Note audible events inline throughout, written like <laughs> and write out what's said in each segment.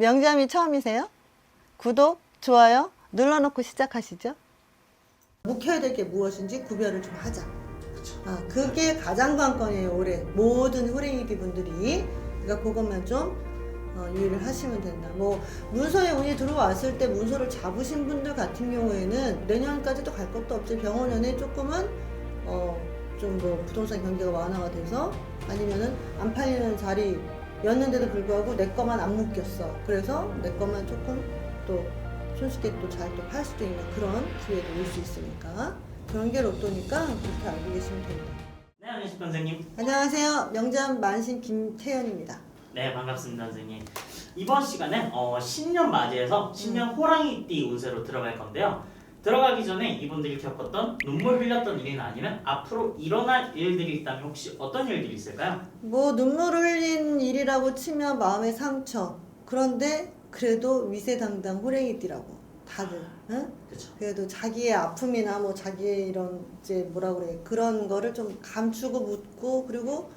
명잠이 처음이세요? 구독, 좋아요 눌러놓고 시작하시죠. 묵혀야 될 게 무엇인지 구별을 좀 하자. 아, 그게 가장 관건이에요, 올해. 모든 호랭이디 분들이. 그러니까 그것만 좀 어, 유의를 하시면 된다. 뭐, 문서에 운이 들어왔을 때 문서를 잡으신 분들 같은 경우에는 내년까지도 갈 것도 없지. 병원연에 조금은, 어, 좀 뭐, 부동산 경기가 완화가 돼서 아니면은 안 팔리는 자리 였는데도 불구하고 내 거만 안 묶였어. 그래서 내 거만 조금 또 손쉽게 또 잘 또 팔 수도 있는 그런 기회도 올 수 있으니까. 그런 게 로또니까 그렇게 알고 계시면 됩니다. 네, 안녕하십니까 선생님. 안녕하세요. 명잠 만신 김태연입니다. 네, 반갑습니다 선생님. 이번 시간엔 어, 신년 맞이해서 신년 호랑이띠 운세로 들어갈 건데요. 들어가기 전에 이분들이 겪었던 눈물 흘렸던 일이나 아니면 앞으로 일어날 일들이 있다면 혹시 어떤 일들이 있을까요? 뭐 눈물 흘린 일이라고 치면 마음의 상처. 그런데 그래도 위세당당 호랭이띠라고 다들. 응? 그렇죠. 그래도 자기의 아픔이나 뭐 자기의 이런 이제 뭐라 그래 그런 거를 좀 감추고 묻고 그리고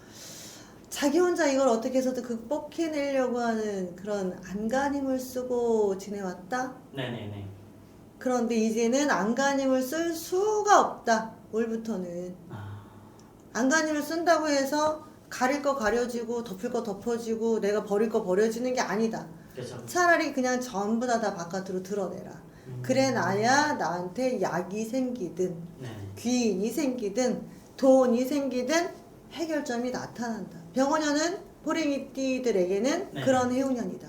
자기 혼자 이걸 어떻게 해서든 극복해내려고 하는 그런 안간힘을 쓰고 지내왔다. 네네네. 그런데 이제는 안간힘을 쓸 수가 없다. 올부터는 아, 안간힘을 쓴다고 해서 가릴 거 가려지고 덮을 거 덮어지고 내가 버릴 거 버려지는 게 아니다. 그렇죠. 차라리 그냥 전부 다 다 바깥으로 드러내라. 음, 그래 놔야 나한테 약이 생기든 네. 귀인이 생기든 돈이 생기든 해결점이 나타난다. 병원연은 호랭이띠들에게는 네. 그런 해운년이다.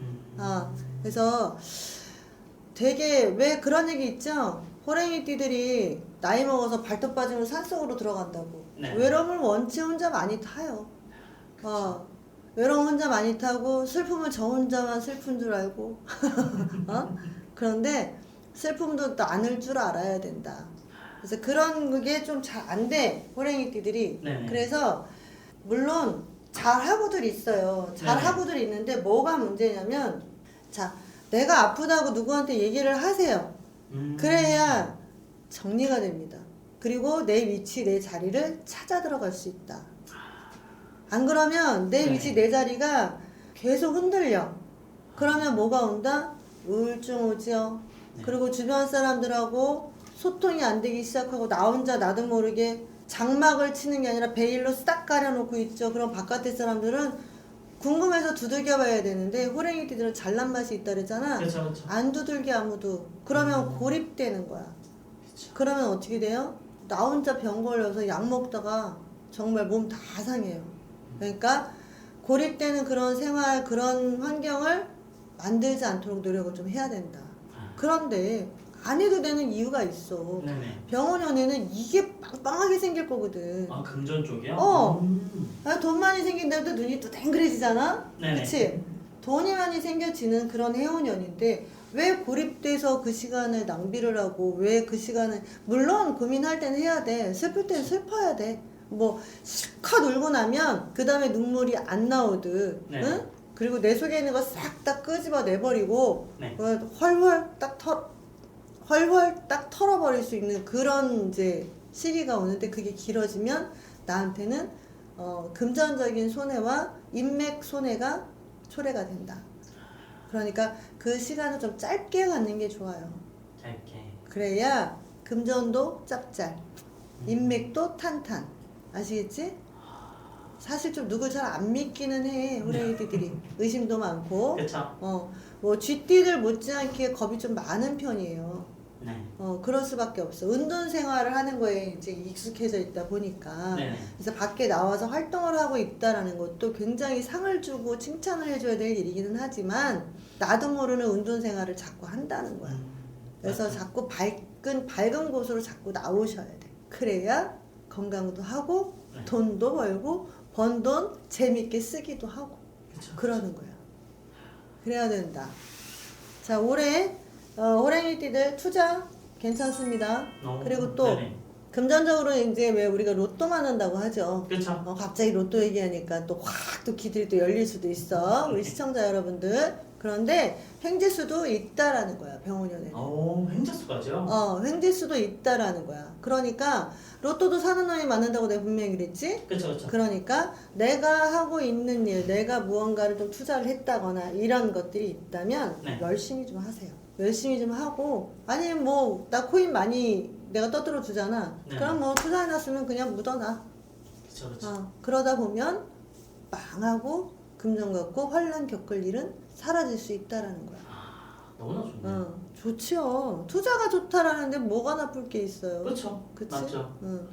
음, 아, 그래서 되게 왜 그런 얘기 있죠? 호랭이띠들이 나이 먹어서 발톱 빠지면 산속으로 들어간다고. 네. 외로움을 원치 혼자 많이 타요. 어, 외로움 혼자 많이 타고 슬픔은 저 혼자만 슬픈 줄 알고. <laughs> 어? 그런데 슬픔도 나눌 줄 알아야 된다. 그래서 그런 게 좀 잘 안 돼. 호랭이띠들이. 네네. 그래서 물론 잘하고들 있어요. 잘하고들 있는데 뭐가 문제냐면 자 내가 아프다고 누구한테 얘기를 하세요. 음, 그래야 정리가 됩니다. 그리고 내 위치 내 자리를 찾아 들어갈 수 있다. 안 그러면 내 네. 위치 내 자리가 계속 흔들려. 그러면 뭐가 온다? 우울증 오죠. 네. 그리고 주변 사람들하고 소통이 안 되기 시작하고 나 혼자 나도 모르게 장막을 치는 게 아니라 베일로 싹 가려놓고 있죠. 그럼 바깥의 사람들은 궁금해서 두들겨 봐야 되는데 호랭이들은 잘난 맛이 있다 그랬잖아. 그렇죠, 그렇죠. 안 두들겨 아무도. 그러면 음. 고립되는 거야. 그렇죠. 그러면 어떻게 돼요? 나 혼자 병 걸려서 약 먹다가 정말 몸 다 상해요. 그러니까 고립되는 그런 생활, 그런 환경을 만들지 않도록 노력을 좀 해야 된다. 아, 그런데 안 해도 되는 이유가 있어. 네네. 병원연에는 이게 빵빵하게 생길 거거든. 아 금전 쪽이요? 어. 음, 아, 돈 많이 생긴데도 눈이 또 땡그레지잖아? 네네. 그치? 돈이 많이 생겨지는 그런 해운년인데 왜 고립돼서 그 시간을 낭비를 하고 왜 그 시간을 물론 고민할 때는 해야 돼 슬플 때는 슬퍼야 돼 뭐 실컷 울고 나면 그 다음에 눈물이 안 나오듯 네. 응? 그리고 내 속에 있는 거 싹 다 끄집어 내버리고 네. 그 헐헐 딱 털, 헐헐 딱 털어버릴 수 있는 그런 이제 시기가 오는데 그게 길어지면 나한테는 어, 금전적인 손해와 인맥 손해가 초래가 된다. 그러니까 그 시간을 좀 짧게 갖는 게 좋아요. 짧게. 그래야 금전도 짭짤, 인맥도 탄탄. 아시겠지? 사실 좀 누굴 잘 안 믿기는 해, 호랭이들이. <laughs> 의심도 많고. 그렇죠. 어, 뭐 쥐띠들 못지않게 겁이 좀 많은 편이에요. 네. 어, 그럴 수밖에 없어. 운동 생활을 하는 거에 이제 익숙해져 있다 보니까. 네네. 그래서 밖에 나와서 활동을 하고 있다라는 것도 굉장히 상을 주고 칭찬을 해줘야 될 일이기는 하지만 나도 모르는 운동 생활을 자꾸 한다는 거야. 음, 그래서. 자꾸 밝은 밝은 곳으로 자꾸 나오셔야 돼. 그래야 건강도 하고 네. 돈도 벌고 번 돈 재밌게 쓰기도 하고 그렇죠. 그러는 거야. 그래야 된다. 자 올해 어, 호랭이띠들 투자 괜찮습니다. 어, 그리고 또 네네. 금전적으로 이제 왜 우리가 로또만 한다고 하죠. 그렇죠. 어, 갑자기 로또 얘기하니까 또 확 또 기들이 또 열릴 수도 있어. 우리 시청자 여러분들 그런데 횡재수도 있다라는 거야 병원연에. 어, 횡재수까지요? 어, 횡재수도 있다라는 거야. 그러니까 로또도 사는 놈이 많은다고 내가 분명히 그랬지? 그쵸, 그쵸. 그러니까 내가 하고 있는 일, 내가 무언가를 좀 투자를 했다거나 이런 것들이 있다면 네. 열심히 좀 하세요. 열심히 좀 하고 아니면 뭐 나 코인 많이 내가 떠들어 주잖아. 네. 그럼 뭐 투자해놨으면 그냥 묻어놔. 그쵸, 그쵸. 어, 그러다 보면 망하고 금전 갖고 환란 겪을 일은 사라질 수 있다라는 거야. 아, 너무나 좋네요. 어, 좋지요. 투자가 좋다라는데 뭐가 나쁠 게 있어요. 그쵸. 그치? 맞죠. 응.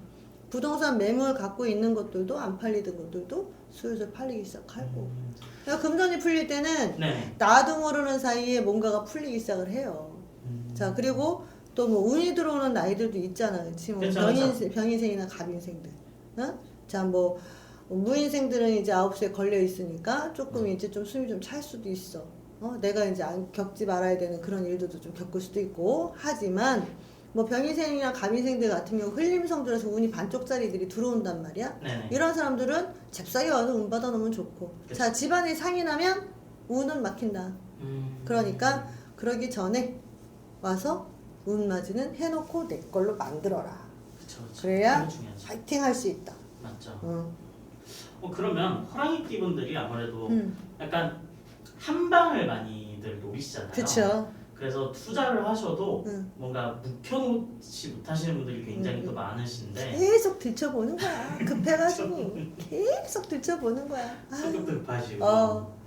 부동산 매물 갖고 있는 것들도 안 팔리던 것들도 슬슬 팔리기 시작하고. 음, 그러니까 금전이 풀릴 때는 네. 나도 모르는 사이에 뭔가가 풀리기 시작을 해요. 음, 자 그리고 또 뭐 운이 들어오는 나이들도 있잖아, 그렇지? 뭐 그쵸, 병인생, 병인생이나 갑인생들. 어? 자 뭐 무인생들은 이제 아홉 시에 걸려 있으니까 조금 네. 이제 좀 숨이 좀 찰 수도 있어. 어? 내가 이제 안 겪지 말아야 되는 그런 일들도 좀 겪을 수도 있고 하지만 뭐 병인생이나 갑인생들 같은 경우 흘림성들에서 운이 반쪽짜리들이 들어온단 말이야. 네네. 이런 사람들은 잽싸게 와서 운 받아 놓으면 좋고. 그쵸. 자 집안에 상이 나면 운은 막힌다. 음, 그러니까 그러기 전에 와서 운 맞이는 해놓고 내 걸로 만들어라. 그쵸, 그쵸. 그래야 그게. 파이팅 할 수 있다. 맞죠. 응. 어, 그러면 호랑이 띠 분들이 아무래도 응. 약간 한 방을 많이들 노리시잖아요. 그쵸. 그래서 투자를 하셔도 응. 뭔가 묵혀놓지 못하시는 분들이 굉장히 응, 또 응. 많으신데 계속 들춰보는 거야. <laughs> 급해가지고 계속 들춰보는 거야. 아유, 소급도 급하시고 어.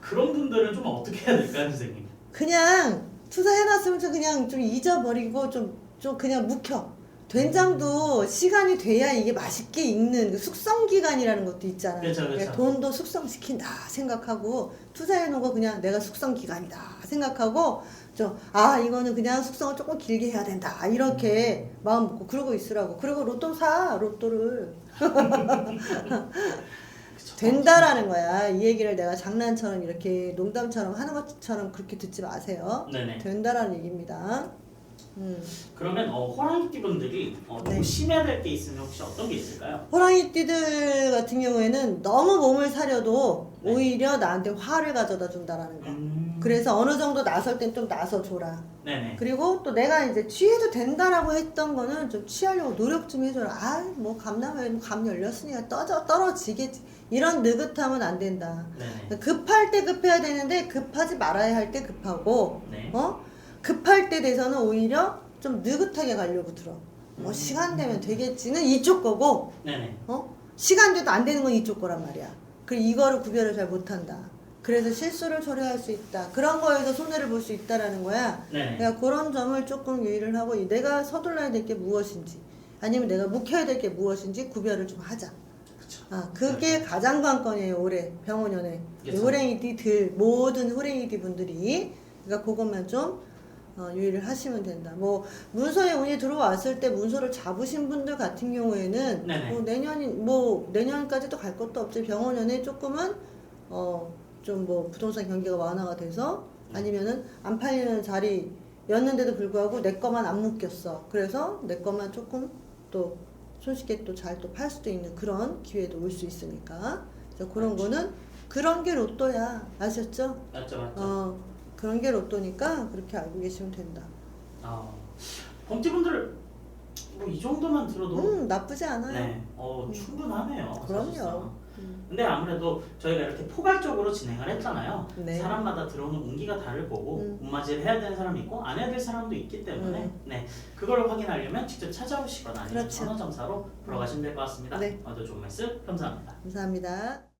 그런 분들은 좀 어떻게 해야 될까요, 선생님? 그냥 투자해놨으면 좀 그냥 좀 잊어버리고 좀, 좀 그냥 묵혀. 된장도 시간이 돼야 이게 맛있게 익는 그 숙성 기간이라는 것도 있잖아. 그쵸, 그쵸. 그러니까 돈도 숙성시킨다 생각하고 투자해놓은 거 그냥 내가 숙성 기간이다 생각하고 좀 아 이거는 그냥 숙성을 조금 길게 해야 된다 이렇게 마음 먹고 그러고 있으라고. 그리고 로또 사 로또를? <laughs> 된다라는 거야. 이 얘기를 내가 장난처럼 이렇게 농담처럼 하는 것처럼 그렇게 듣지 마세요. 네네. 된다라는 얘기입니다. 음. 그러면 어, 호랑이띠 분들이 어, 네. 조심해야 될 게 있으면 혹시 어떤 게 있을까요? 호랑이띠들 같은 경우에는 너무 몸을 사려도 네. 오히려 나한테 화를 가져다 준다라는 거. 음... 그래서 어느 정도 나설 땐 좀 나서 줘라. 네네. 그리고 또 내가 이제 취해도 된다라고 했던 거는 좀 취하려고 노력 좀 해줘라. 아, 뭐 감나면 감 열렸으니까 떨어 떨어지겠지. 이런 느긋하면 안 된다. 네네. 급할 때 급해야 되는데 급하지 말아야 할 때 급하고 네. 어 급할 때 돼서는 오히려 좀 느긋하게 가려고 들어. 뭐 음. 시간 되면 되겠지는 이쪽 거고 네네. 어 시간 돼도 안 되는 건 이쪽 거란 말이야. 그리고 이거를 구별을 잘 못한다. 그래서 실수를 초래할 수 있다. 그런 거에서 손해를 볼 수 있다라는 거야. 네네. 내가 그런 점을 조금 유의를 하고 내가 서둘러야 될 게 무엇인지 아니면 내가 묵혀야 될 게 무엇인지 구별을 좀 하자. 그쵸. 아, 그게 가장 관건이에요, 올해 병원연에. 그쵸. 호랭이띠들, 모든 호랭이띠 분들이. 그러니까 그것만 좀 어, 유의를 하시면 된다. 뭐, 문서에 운이 들어왔을 때 문서를 잡으신 분들 같은 경우에는. 뭐 내년이, 뭐, 내년까지도 갈 것도 없지. 병원연에 조금은, 어, 좀 뭐, 부동산 경기가 완화가 돼서 아니면은 안 팔리는 자리였는데도 불구하고 내 거만 안 묶였어. 그래서 내 거만 조금 또 손쉽게 또 잘 또 팔 수도 있는 그런 기회도 올 수 있으니까. 그래서 그런 맞죠. 거는 그런 게 로또야. 아셨죠? 맞죠, 맞죠. 어, 그런 게 로또니까 그렇게 알고 계시면 된다. 아, 범띠분들 뭐 이 정도만 들어도 음, 나쁘지 않아요. 네, 어, 충분하네요. 그럼요. 사실상. 음, 근데 아무래도 저희가 이렇게 포괄적으로 진행을 했잖아요. 네. 사람마다 들어오는 운기가 다를 거고 음. 운맞이를 해야 되는 사람이 있고 안 해야 될 사람도 있기 때문에 음. 네 그걸 확인하려면 직접 찾아오시거나 아니면 그렇죠. 전화 점사로 보러 가시면 될 것 같습니다. 네. 오늘도 좋은 말씀 감사합니다. 감사합니다.